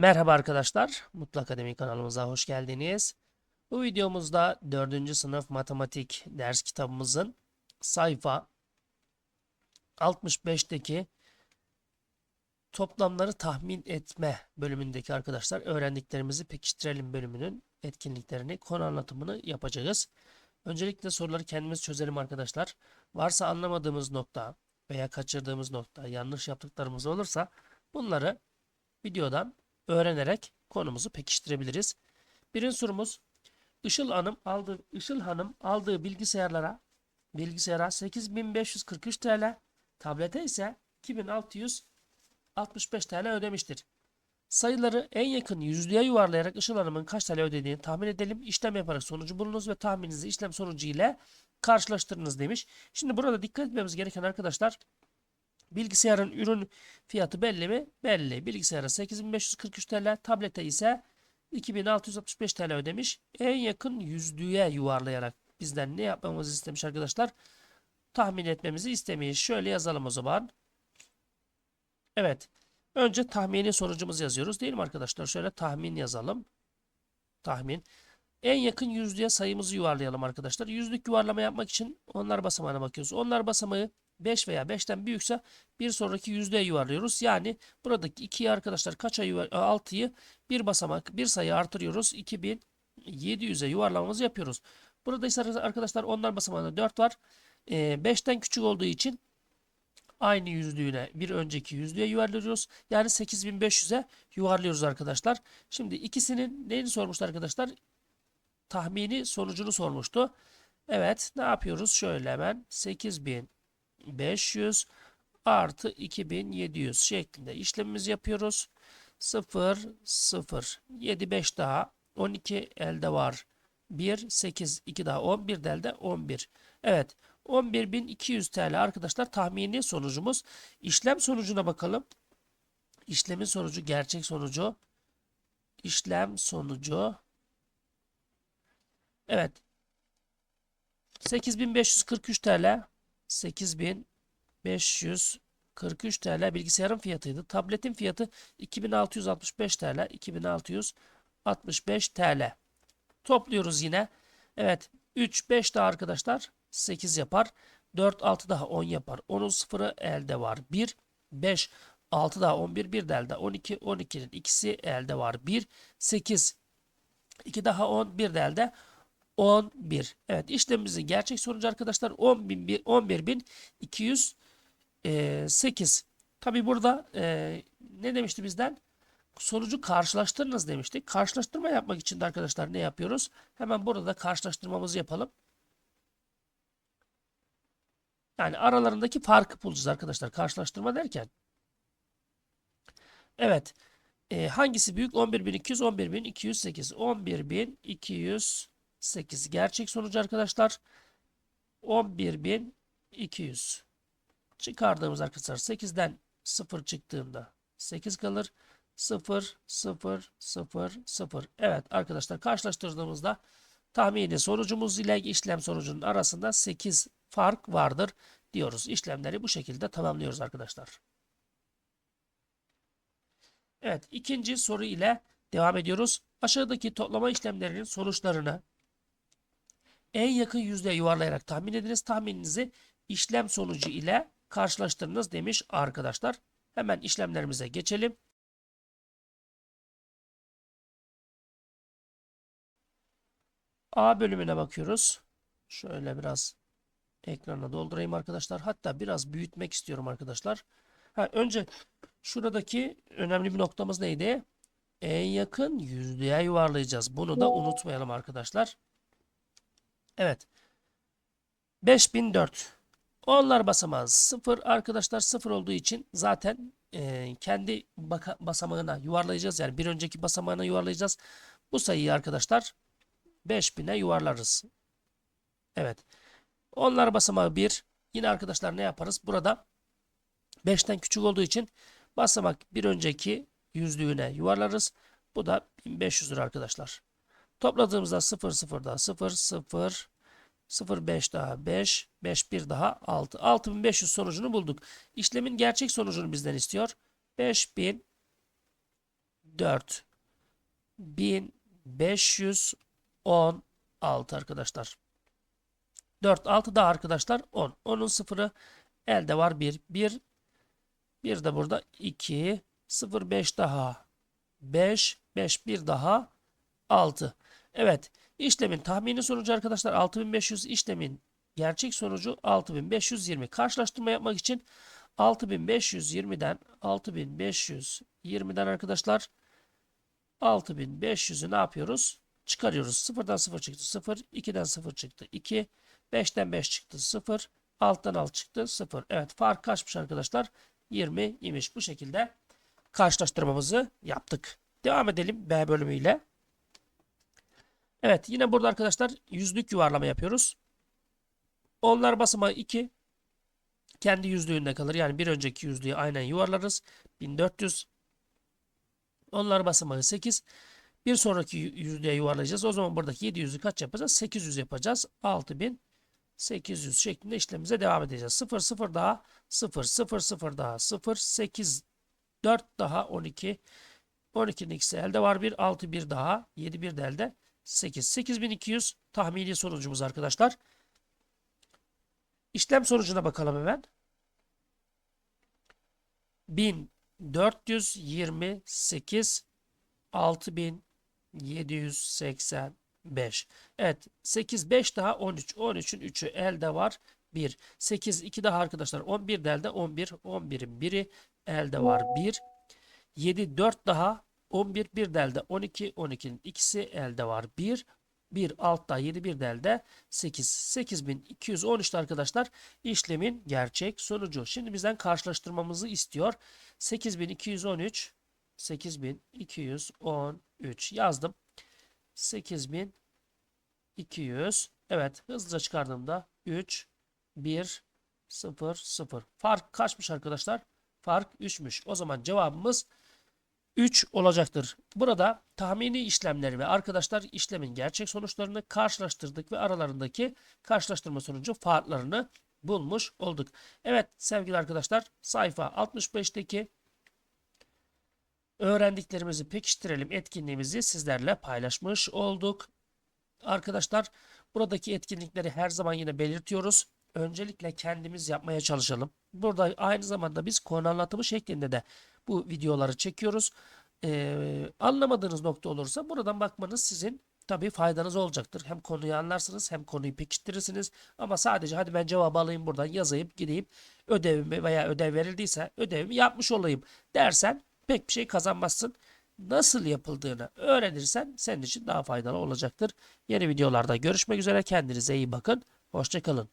Merhaba arkadaşlar, Mutlu Akademi kanalımıza hoş geldiniz. Bu videomuzda 4. sınıf matematik ders kitabımızın sayfa 65'teki toplamları tahmin etme bölümündeki arkadaşlar öğrendiklerimizi pekiştirelim bölümünün etkinliklerini, konu anlatımını yapacağız. Öncelikle soruları kendimiz çözelim arkadaşlar. Varsa anlamadığımız nokta veya kaçırdığımız nokta, yanlış yaptıklarımız olursa bunları videodan öğrenerek konumuzu pekiştirebiliriz. Birinci sorumuz Işıl Hanım aldığı Işıl Hanım aldığı bilgisayarlara bilgisayara 8543 TL, tablete ise 2665 TL ödemiştir. Sayıları en yakın yüzlüğe yuvarlayarak Işıl Hanım'ın kaç TL ödediğini tahmin edelim. İşlem yaparak sonucu bulunuz ve tahmininizi işlem sonucu ile karşılaştırınız demiş. Şimdi burada dikkat etmemiz gereken arkadaşlar Bilgisayarın ürün fiyatı belli mi? Belli. Bilgisayara 8543 TL, tablete ise 2665 TL ödemiş. En yakın yüzlüğe yuvarlayarak bizden ne yapmamızı istemiş arkadaşlar? Tahmin etmemizi istemiş. Şöyle yazalım o zaman. Evet. Önce tahmini sonucumuzu yazıyoruz değil mi arkadaşlar? Şöyle tahmin yazalım. Tahmin. En yakın yüzlüğe sayımızı yuvarlayalım arkadaşlar. Yüzlük yuvarlama yapmak için onlar basamağına bakıyoruz. Onlar basamağı 5 veya 5'ten büyükse bir sonraki yüzdeye yuvarlıyoruz. Yani buradaki 2'yi arkadaşlar kaça yuvar 6'yı bir basamak bir sayı artırıyoruz. 2700'e yuvarlamamızı yapıyoruz. Burada ise arkadaşlar onlar basamağında 4 var. 5'ten küçük olduğu için aynı yüzlüğüne bir önceki yüzlüğe yuvarlıyoruz. Yani 8500'e yuvarlıyoruz arkadaşlar. Şimdi ikisinin neyini sormuştu arkadaşlar? Tahmini sonucunu sormuştu. Evet ne yapıyoruz? Şöyle hemen 8500 artı 2700 şeklinde işlemimizi yapıyoruz. 0 0 7 5 daha 12 elde var. 1 8 2 daha 11 de elde 11. Evet 11.200 TL arkadaşlar tahmini sonucumuz. İşlem sonucuna bakalım. İşlemin sonucu gerçek sonucu. İşlem sonucu. Evet. 8543 TL. 8543 TL bilgisayarın fiyatıydı. Tabletin fiyatı 2665 TL. 2665 TL. Topluyoruz yine. Evet. 3, 5 daha arkadaşlar 8 yapar. 4, 6 daha 10 yapar. 10'un sıfırı elde var. 1, 5, 6 daha 11, 1 de elde. 12, 12'nin ikisi elde var. 1, 8, 2 daha 10, 1 de elde. 11. Evet işlemimizin gerçek sonucu arkadaşlar 11.208. Tabi burada e, ne demişti bizden? Sonucu karşılaştırınız demiştik. Karşılaştırma yapmak için de arkadaşlar ne yapıyoruz? Hemen burada karşılaştırmamızı yapalım. Yani aralarındaki farkı bulacağız arkadaşlar. Karşılaştırma derken. Evet. E, hangisi büyük? 11.200, 11.208. 11.208 gerçek sonucu arkadaşlar. 11.200. Çıkardığımız arkadaşlar 8'den 0 çıktığında 8 kalır. 0, 0, 0, 0. Evet arkadaşlar karşılaştırdığımızda tahmini sonucumuz ile işlem sonucunun arasında 8 fark vardır diyoruz. İşlemleri bu şekilde tamamlıyoruz arkadaşlar. Evet ikinci soru ile devam ediyoruz. Aşağıdaki toplama işlemlerinin sonuçlarını en yakın yüzdeye yuvarlayarak tahmin ediniz. Tahmininizi işlem sonucu ile karşılaştırınız demiş arkadaşlar. Hemen işlemlerimize geçelim. A bölümüne bakıyoruz. Şöyle biraz ekranı doldurayım arkadaşlar. Hatta biraz büyütmek istiyorum arkadaşlar. Ha, önce şuradaki önemli bir noktamız neydi? En yakın yüzlüğe yuvarlayacağız. Bunu da unutmayalım arkadaşlar. Evet. 5004. Onlar basamağı 0. Arkadaşlar 0 olduğu için zaten e, kendi basamağına yuvarlayacağız. Yani bir önceki basamağına yuvarlayacağız. Bu sayıyı arkadaşlar 5000'e yuvarlarız. Evet. Onlar basamağı 1. Yine arkadaşlar ne yaparız? Burada 5'ten küçük olduğu için basamak bir önceki yüzlüğüne yuvarlarız. Bu da 1500 lira arkadaşlar. Topladığımızda 0 0 daha 0 0 0 5 daha 5 5 1 daha 6. 6500 sonucunu bulduk. İşlemin gerçek sonucunu bizden istiyor. 5000 4 1516 arkadaşlar. 4 6 daha arkadaşlar 10. 10'un sıfırı elde var 1. 1 bir de burada 2 0 5 daha 5 5 bir daha 6. Evet işlemin tahmini sonucu arkadaşlar 6500 işlemin gerçek sonucu 6520. Karşılaştırma yapmak için 6520'den 6520'den arkadaşlar 6500'ü ne yapıyoruz? Çıkarıyoruz. 0'dan 0 çıktı 0. 2'den 0 çıktı 2. 5'ten 5 çıktı 0. 6'dan 6 çıktı 0. Evet fark kaçmış arkadaşlar? 20 imiş. Bu şekilde karşılaştırmamızı yaptık. Devam edelim B bölümüyle. Evet yine burada arkadaşlar yüzlük yuvarlama yapıyoruz. Onlar basamağı 2. Kendi yüzlüğünde kalır. Yani bir önceki yüzlüğü aynen yuvarlarız. 1400. Onlar basamağı 8. Bir sonraki yüzlüğe yuvarlayacağız. O zaman buradaki 700'ü kaç yapacağız? 800 yapacağız. 6800 şeklinde işlemimize devam edeceğiz. 0 0 daha 0 0 0 daha 0 8 4 daha 12 12'nin ikisi elde var 1 6 1 daha 7 1 de elde 8 8200 tahmini sonucumuz arkadaşlar. İşlem sonucuna bakalım hemen. 1428 6785. Evet 8 5 daha 13. 13'ün 3'ü elde var. 1. 8 2 daha arkadaşlar 11 de elde 11. 11'in 1'i elde var 1. 7 4 daha 11 1 de elde 12. 12'nin ikisi elde var 1. 1 altta 7 bir delde 8 8213 arkadaşlar işlemin gerçek sonucu. Şimdi bizden karşılaştırmamızı istiyor. 8213 8213 yazdım. 8200 evet hızlıca çıkardığımda 3 1 0 0 fark kaçmış arkadaşlar? Fark 3'müş. O zaman cevabımız 3 olacaktır. Burada tahmini işlemleri ve arkadaşlar işlemin gerçek sonuçlarını karşılaştırdık ve aralarındaki karşılaştırma sonucu farklarını bulmuş olduk. Evet sevgili arkadaşlar sayfa 65'teki öğrendiklerimizi pekiştirelim etkinliğimizi sizlerle paylaşmış olduk. Arkadaşlar buradaki etkinlikleri her zaman yine belirtiyoruz. Öncelikle kendimiz yapmaya çalışalım. Burada aynı zamanda biz konu anlatımı şeklinde de bu videoları çekiyoruz. Ee, anlamadığınız nokta olursa buradan bakmanız sizin tabii faydanız olacaktır. Hem konuyu anlarsınız hem konuyu pekiştirirsiniz. Ama sadece hadi ben cevabı alayım buradan yazayım gideyim ödevimi veya ödev verildiyse ödevimi yapmış olayım dersen pek bir şey kazanmazsın. Nasıl yapıldığını öğrenirsen senin için daha faydalı olacaktır. Yeni videolarda görüşmek üzere. Kendinize iyi bakın. Hoşçakalın.